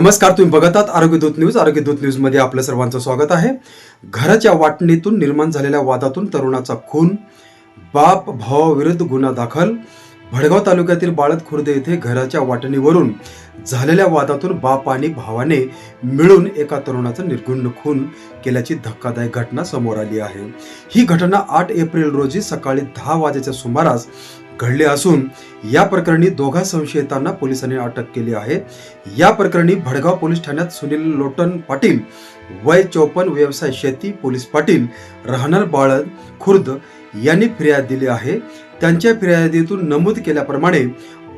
नमस्कार तुम्ही बघत आहात आरोग्य दूत न्यूज. आरोग्य दूत आपलं सर्वांचं स्वागत आहे. घराच्या वाटणीतून निर्माण झालेल्या वादातून तरुणाचा खून बाप भावाविरुद्ध गुन्हा दाखल. भडगाव तालुक्यातील बाळद खुर्द येथे घराच्या वाटणीवरून झालेल्या वादातून बाप आणि भावाने मिळून एका तरुणाचा निर्गुण खून केल्याची धक्कादायक घटना समोर आली आहे. ही घटना आठ एप्रिल रोजी सकाळी दहा वाजेच्या सुमारास घडले असून या प्रकरणी दोघा संशयितांना पोलिसांनी अटक केली आहे. या प्रकरणी भडगाव पोलीस ठाण्यात सुनील लोटन पाटील वय चौपन्न व्यवसाय शेती पोलीस पाटील राहणार बाळद खुर्द यांनी फिर्याद दिली आहे. त्यांच्या फिर्यादीतून नमूद केल्याप्रमाणे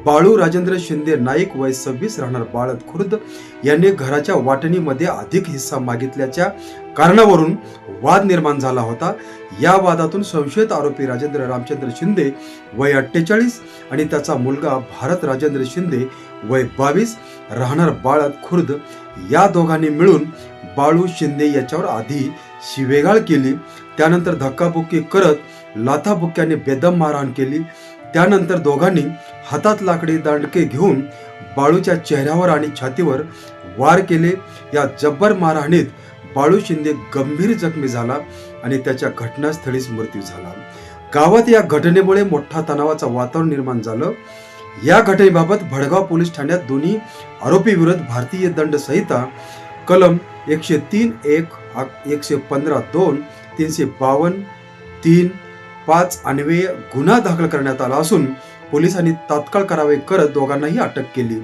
बाळू राजेंद्र शिंदे नाईक वय सव्वीस राहणार बाळत खुर्द यांनी घराच्या वाटणीमध्ये अधिक हिस्सा मागितल्याच्या कारणावरून वाद निर्माण झाला होता. या वादातून संशयित आरोपी राजेंद्र रामचंद्र शिंदे वय अठ्ठेचाळीस आणि त्याचा मुलगा भारत राजेंद्र शिंदे वय बावीस राहणार बाळत खुर्द या दोघांनी मिळून बाळू शिंदे याच्यावर आधी शिवेगाळ केली. त्यानंतर धक्काबुक्की करत लाथाबुक्क्याने बेदम मारहाण केली. त्यानंतर दोघांनी हातात लाकडी दांडके घेऊन बाळूच्या चेहऱ्यावर आणि छातीवर वार केले. या जब्बर मारहाणीत बाळू शिंदे गंभीर जखमी झाला आणि त्याच्या घटनास्थळीच मृत्यू झाला. गावात या घटनेमुळे मोठा तणावाचं वातावरण निर्माण झालं. या घटनेबाबत भडगाव पोलीस ठाण्यात दोन्ही आरोपी भारतीय दंड संहिता कलम एकशे तीन एक एकशे पंधरा दोन तीनशे बावन्न तीन पाच अन्वय गुन्हा दाखल करण्यात आला असून पोलिसांनी तात्काळ कारवाई करत दोघांनाही अटक केली.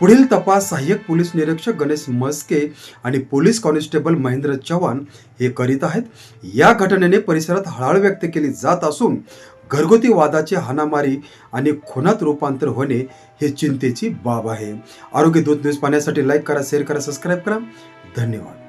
पुढील तपास सहाय्यक पोलीस निरीक्षक गणेश मस्के आणि पोलीस कॉन्स्टेबल महेंद्र चव्हाण हे करीत आहेत. या घटनेने परिसरात हळहळ व्यक्त केली जात असून घरगुती वादाची हाणामारी आणि खुनात रूपांतर होणे हे चिंतेची बाब आहे. आरोग्य दूध न्यूज पाहण्यासाठी लाईक करा शेअर करा सबस्क्राईब करा. धन्यवाद.